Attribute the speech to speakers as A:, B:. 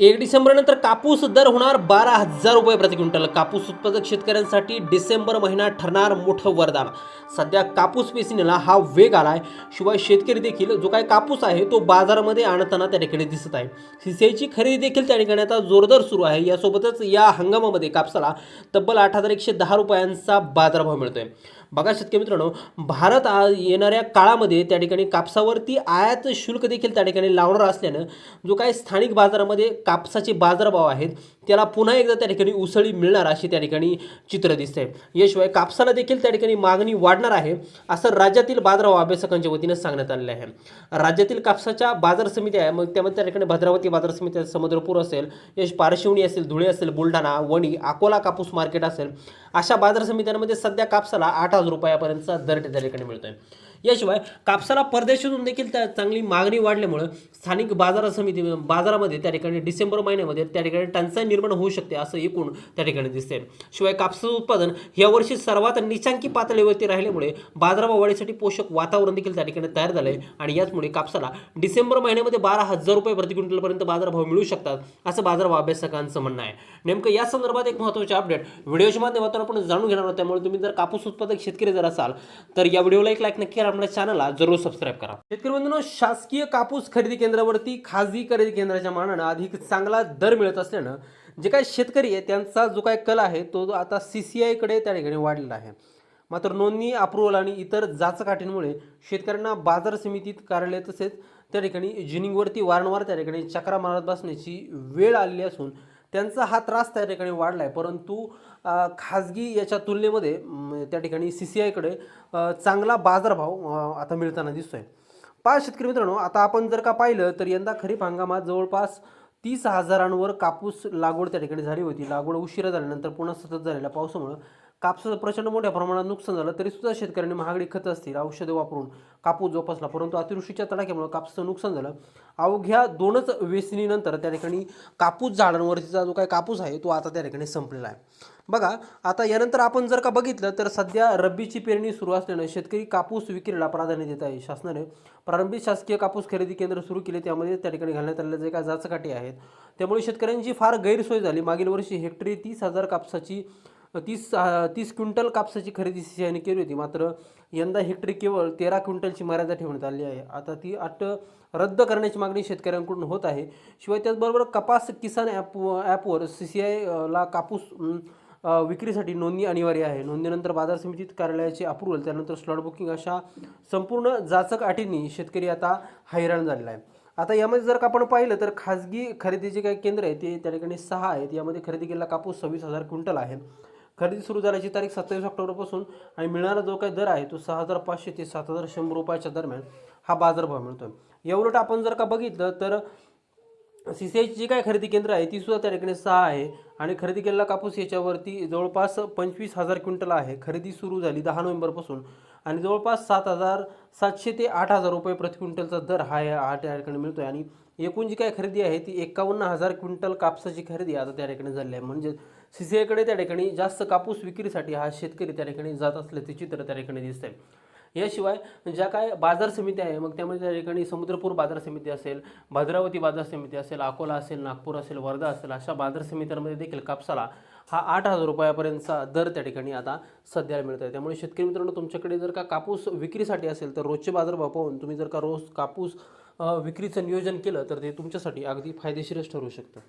A: एक डिसेंबरनंतर कापूस दर होणार बारा हजार रुपये प्रति क्विंटल. कापूस उत्पादक शेतकऱ्यांसाठी डिसेंबर महिना ठरणार मोठं वरदान. सध्या कापूस पेसिनीला हा वेग आलाय. शिवाय शेतकरी देखील जो काही कापूस आहे तो बाजारामध्ये आणताना त्या ठिकाणी दिसत आहे. सीसीआयची खरेदी देखील त्या ठिकाणी आता जोरदार सुरू आहे. यासोबतच या हंगामामध्ये कापसाला तब्बल आठ हजार एकशे दहा रुपयांचा बाजारभाव मिळतोय. बघा शेतकरी मित्रांनो भारत आ- येणाऱ्या काळामध्ये त्या ठिकाणी कापसावरती आयात शुल्क देखील त्या ठिकाणी लावणार असल्यानं जो काही स्थानिक बाजारामध्ये कापसाचे बाजारभाव आहेत त्याला पुन्हा एकदा त्या ठिकाणी उसळी मिळणार अशी त्या ठिकाणी चित्र दिसते याशिवाय कापसाला देखील त्या ठिकाणी मागणी वाढणार आहे असं राज्यातील बाजारभाव अभ्यासकांच्या वतीनं सांगण्यात आलेलं आहे. राज्यातील कापसाच्या बाजार समिती आहे मग त्यामध्ये त्या ठिकाणी भद्रावती बाजार समिती समुद्रपूर असेल यश पारशिवणी असेल धुळे असेल बुलढाणा वणी अकोला कापूस मार्केट असेल अशा बाजार समित्यांमध्ये सध्या कापसाला आठ हजार रुपयापर्यंतचा दर त्या ठिकाणी मिळतोय. याशिवाय कापसाला परदेशातून देखील त्या चांगली मागणी वाढल्यामुळं स्थानिक बाजार समिती बाजारामध्ये त्या ठिकाणी डिसेंबर महिन्यामध्ये त्या ठिकाणी टंचाई निर्माण होऊ शकते असं एकूण त्या ठिकाणी दिसते शिवाय कापसाचं उत्पादन यावर्षी सर्वात निचांकी पातळीवरती राहिल्यामुळे बाजारभाव वाढीसाठी पोषक वातावरण देखील त्या ठिकाणी तयार झालंय आणि याचमुळे कापसाला डिसेंबर महिन्यामध्ये बारा हजार रुपये प्रति क्विंटलपर्यंत बाजारभाव मिळू शकतात असं बाजारभाव अभ्यासकांचं म्हणणं आहे. नेमकं या संदर्भात एक महत्त्वाचे अपडेट व्हिडिओच्या माध्यमातून आपण जाणून घेणार आहोत. त्यामुळे तुम्ही जर कापूस उत्पादक शेतकरी जर असाल तर या व्हिडिओला एक लाईक नक्की आपल्या चॅनलला जरूर सबस्क्राईब करा. शेतकरी बंधूंनो शासकीय कापूस खरेदी केंद्रावरती खाजगी खरेदी केंद्राच्या मानानं अधिक चांगला दर मिळत असल्यानं जे काही शेतकरी आहे त्यांचा जो काही कल आहे तो आता सी सी आयकडे त्या ठिकाणी वाढलेला आहे. मात्र नोंदणी अप्रुव्हल आणि इतर जाचकाठींमुळे शेतकऱ्यांना बाजार समितीत कार्यालय तसेच त्या ठिकाणी जिनिंगवरती वारंवार त्या ठिकाणी चक्रा मारत बसण्याची वेळ आलेली असून त्यांचा हा त्रास त्या ठिकाणी वाढला आहे परंतु खाजगी याच्या तुलनेमध्ये त्या ठिकाणी सी सी आयकडे चांगला बाजारभाव आता मिळताना दिसतोय. पाच शेतकरी मित्रांनो आता आपण जर का पाहिलं तर यंदा खरीप हंगामात जवळपास तीस हजारांवर कापूस लागवड त्या ठिकाणी झाली होती. लागवड उशिरा झाल्यानंतर पुन्हा सतत झालेल्या पावसामुळं कापसाचं प्रचंड मोठ्या प्रमाणात नुकसान झालं तरी सुद्धा शेतकऱ्यांनी महागडी खतं असतील औषधं वापरून कापूस जोपासला परंतु अतिवृष्टीच्या तडाख्यामुळे कापसाचं नुकसान झालं. अवघ्या दोनच वेचणीनंतर त्या ठिकाणी कापूस झाडांवरतीचा जो काही कापूस आहे तो आता त्या ठिकाणी संपलेला आहे. बघा आता यानंतर आपण जर का बघितलं तर सध्या रब्बीची पेरणी सुरू असल्यानं शेतकरी कापूस विक्रीला प्राधान्य देत आहे. शासनाने प्रारंभिक शासकीय कापूस खरेदी केंद्र सुरू केले त्यामध्ये त्या ठिकाणी घालण्यात आलेल्या जे काही जाचकाठी आहेत त्यामुळे शेतकऱ्यांची फार गैरसोय झाली. मागील वर्षी हेक्टरी तीस हजार कापसाची तीस तीस क्विंटल कापसाची खरेदी सीसीआयने केली होती. मात्र यंदा हेक्टरी केवळ तेरा क्विंटलची मर्यादा ठेवण्यात आली आहे. आता ती अट रद्द करण्याची मागणी शेतकऱ्यांकडून होत आहे. शिवाय त्याचबरोबर कपास किसान ॲप ॲपवर सी सी आयला कापूस विक्रीसाठी नोंदणी अनिवार्य आहे. नोंदणीनंतर बाजार समितीत कार्यालयाचे अप्रुव्हल त्यानंतर स्लॉट बुकिंग अशा संपूर्ण जाचक अटींनी शेतकरी आता हैराण झालेला आहे. आता यामध्ये जर का आपण पाहिलं तर खाजगी खरेदीचे काही केंद्र आहे ते त्या ठिकाणी सहा आहेत. यामध्ये खरेदी केलेला कापूस सव्वीस हजार क्विंटल आहे. खरेदी सुरू झाल्याची तारीख सत्तावीस ऑक्टोबरपासून आणि मिळणारा जो काही दर आहे तो सहा हजार पाचशे ते सात हजार शंभर रुपयाच्या दरम्यान हा बाजारभाव मिळतो एवढं आपण जर का बघितलं तर सी सी जी काय खरेदी केंद्र आहे ती सुद्धा त्या ठिकाणी सहा आहे आणि खरेदी केलेला कापूस याच्यावरती जवळपास पंचवीस हजार क्विंटल आहे. खरेदी सुरू झाली दहा नोव्हेंबरपासून. आणि जवळपास सात हजार सातशे ते आठ हजार रुपये प्रति क्विंटलचा दर हा या हा त्या ठिकाणी मिळतो आहे आणि एकूण जी काय खरेदी आहे ती एकावन्न हजार क्विंटल कापसाची खरेदी आता त्या ठिकाणी झाली आहे. म्हणजे सी त्या ठिकाणी जास्त कापूस विक्रीसाठी हा शेतकरी त्या ठिकाणी जात असल्याचे चित्र त्या ठिकाणी दिसत आहे याशिवाय ज्या काय बाजार समिती आहे मग त्यामध्ये त्या ठिकाणी समुद्रपूर बाजार समिती असेल भद्रावती बाजार समिती असेल अकोला असेल नागपूर असेल वर्धा असेल अशा बाजार समित्यांमध्ये देखील कापसाला हा आठ हजार रुपयापर्यंतचा दर त्या ठिकाणी आता सध्याला मिळत आहे त्यामुळे शेतकरी मित्रांनो तुमच्याकडे जर का कापूस विक्रीसाठी असेल तर रोजचे बाजार पाहून तुम्ही जर का रोज कापूस विक्रीचं नियोजन केलं तर ते तुमच्यासाठी अगदी फायदेशीरच ठरू शकतं.